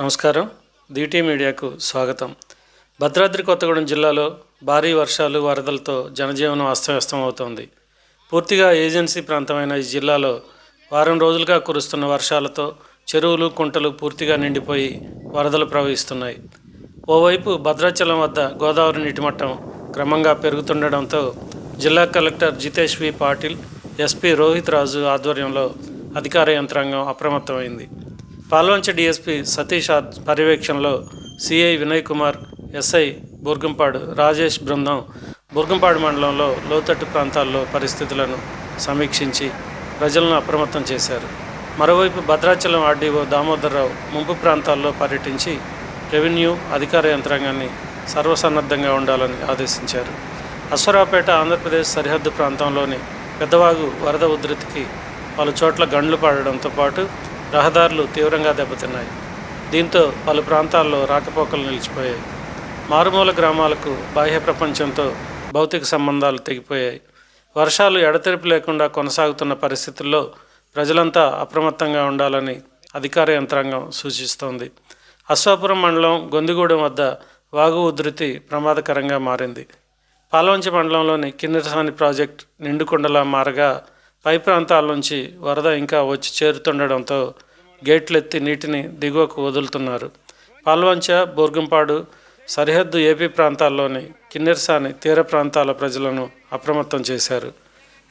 నమస్కారం. దీటీ మీడియాకు స్వాగతం. భద్రాద్రి కొత్తగూడెం జిల్లాలో భారీ వర్షాలు వరదలతో జనజీవనం అస్తవ్యస్తం అవుతోంది పూర్తిగా ఏజెన్సీ ప్రాంతమైన ఈ జిల్లాలో వారం రోజులుగా కురుస్తున్న వర్షాలతో చెరువులు కుంటలు పూర్తిగా నిండిపోయి వరదలు ప్రవహిస్తున్నాయి. ఓవైపు భద్రాచలం వద్ద గోదావరి నీటి మట్టం క్రమంగా పెరుగుతుండడంతో జిల్లా collector Jitesh V Patil SP Rohit Raju ఆధ్వర్యంలో అధికార యంత్రాంగం అప్రమత్తమైంది. పాల్వంచ డీఎస్పీ సతీష్ ఆర్ పర్యవేక్షణలో సిఐ వినయ్ కుమార్ ఎస్ఐ బుర్గంపాడు రాజేష్ బృందం బుర్గంపాడు మండలంలో లోతట్టు ప్రాంతాల్లో పరిస్థితులను సమీక్షించి ప్రజలను అప్రమత్తం చేశారు. మరోవైపు భద్రాచలం ఆర్డీఓ దామోదరరావు ముంపు ప్రాంతాల్లో పర్యటించి రెవెన్యూ అధికార యంత్రాంగాన్ని సర్వసన్నద్ధంగా ఉండాలని ఆదేశించారు. అశ్వరాపేట ఆంధ్రప్రదేశ్ సరిహద్దు ప్రాంతంలోని పెద్దవాగు వరద ఉధృతికి పలు చోట్ల గండ్లు పడడంతో పాటు రహదారులు తీవ్రంగా దెబ్బతిన్నాయి. దీంతో పలు ప్రాంతాల్లో రాకపోకలు నిలిచిపోయాయి. మారుమూల గ్రామాలకు బాహ్య ప్రపంచంతో భౌతిక సంబంధాలు తెగిపోయాయి. వర్షాలు ఎడతెరిపి లేకుండా కొనసాగుతున్న పరిస్థితుల్లో ప్రజలంతా అప్రమత్తంగా ఉండాలని అధికార యంత్రాంగం సూచిస్తోంది. అశ్వాపురం మండలం గొందిగూడెం వద్ద వాగు ఉధృతి ప్రమాదకరంగా మారింది. పాలవంచి మండలంలోని కిన్నెరసాని ప్రాజెక్ట్ నిండుకుండలా మారగా పై ప్రాంతాల నుంచి వరద ఇంకా వచ్చి చేరుతుండడంతో గేట్లెత్తి నీటిని దిగువకు వదులుతున్నారు. పాల్వంచ బోర్గంపాడు సరిహద్దు ఏపీ ప్రాంతాల్లోని కిన్నెరసాని తీర ప్రాంతాల ప్రజలను అప్రమత్తం చేశారు.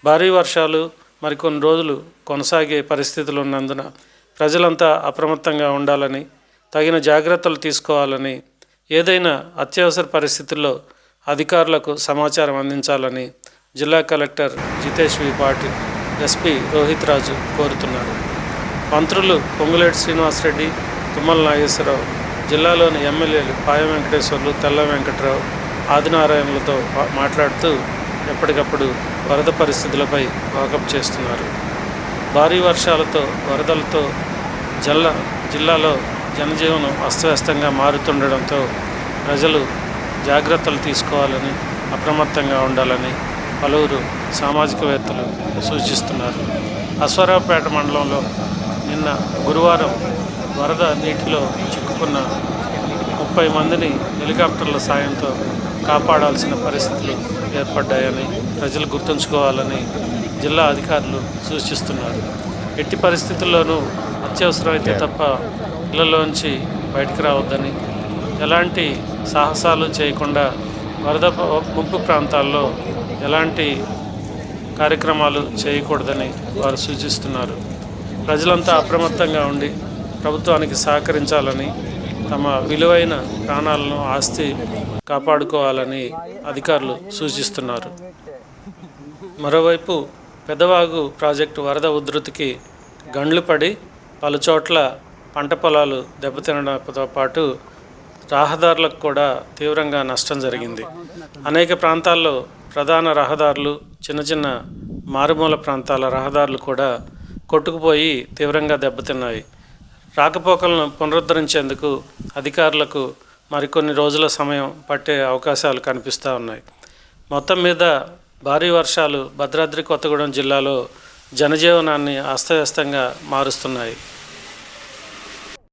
భారీ వర్షాలు మరికొన్ని రోజులు కొనసాగే పరిస్థితులు ఉన్నందున ప్రజలంతా అప్రమత్తంగా ఉండాలని తగిన జాగ్రత్తలు తీసుకోవాలని ఏదైనా అత్యవసర పరిస్థితుల్లో అధికారులకు సమాచారం అందించాలని జిల్లా collector Jitesh V Patil SP Rohit Raju కోరుతున్నారు. మంత్రులు పొంగులేటి శ్రీనివాసరెడ్డి తుమ్మల నాగేశ్వరరావు జిల్లాలోని ఎమ్మెల్యేలు పాయ వెంకటేశ్వర్లు తెల్ల వెంకట్రావు ఆదినారాయణలతో మాట్లాడుతూ ఎప్పటికప్పుడు వరద పరిస్థితులపై వాకప్ చేస్తున్నారు. భారీ వర్షాలతో వరదలతో జల్ల జిల్లాలో జనజీవనం అస్తవ్యస్తంగా మారుతుండడంతో ప్రజలు జాగ్రత్తలు తీసుకోవాలని అప్రమత్తంగా ఉండాలని పలువురు సామాజికవేత్తలు సూచిస్తున్నారు. అశ్వరావుపేట మండలంలో నిన్న గురువారం వరద నీటిలో చిక్కుకున్న ముప్పై మందిని హెలికాప్టర్ల సాయంతో కాపాడాల్సిన పరిస్థితులు ఏర్పడ్డాయని ప్రజలు గుర్తుంచుకోవాలని జిల్లా అధికారులు సూచిస్తున్నారు. ఎట్టి పరిస్థితుల్లోనూ అత్యవసరమైతే తప్ప ఇళ్ళలోంచి బయటకు రావద్దని ఎలాంటి సాహసాలు చేయకుండా వరద ముంపు ప్రాంతాల్లో ఎలాంటి కార్యక్రమాలు చేయకూడదని వారు సూచిస్తున్నారు. ప్రజలంతా అప్రమత్తంగా ఉండి ప్రభుత్వానికి సహకరించాలని తమ విలువైన ప్రాణాలను ఆస్తి కాపాడుకోవాలని అధికారులు సూచిస్తున్నారు. మరోవైపు పెదవాగు ప్రాజెక్టు వరద ఉధృతికి గండ్లు పడి పలుచోట్ల పంట పొలాలు దెబ్బతినడంతో పాటు రహదారులకు కూడా తీవ్రంగా నష్టం జరిగింది. అనేక ప్రాంతాల్లో ప్రధాన రహదారులు చిన్న చిన్న మారుమూల ప్రాంతాల రహదారులు కూడా కొట్టుకుపోయి తీవ్రంగా దెబ్బతిన్నాయి. రాకపోకలను పునరుద్ధరించేందుకు అధికారులకు మరికొన్ని రోజుల సమయం పట్టే అవకాశాలు కనిపిస్తూ ఉన్నాయి. మొత్తం మీద భారీ వర్షాలు భద్రాద్రి కొత్తగూడెం జిల్లాలో జనజీవనాన్ని అస్తవ్యస్తంగా మారుస్తున్నాయి.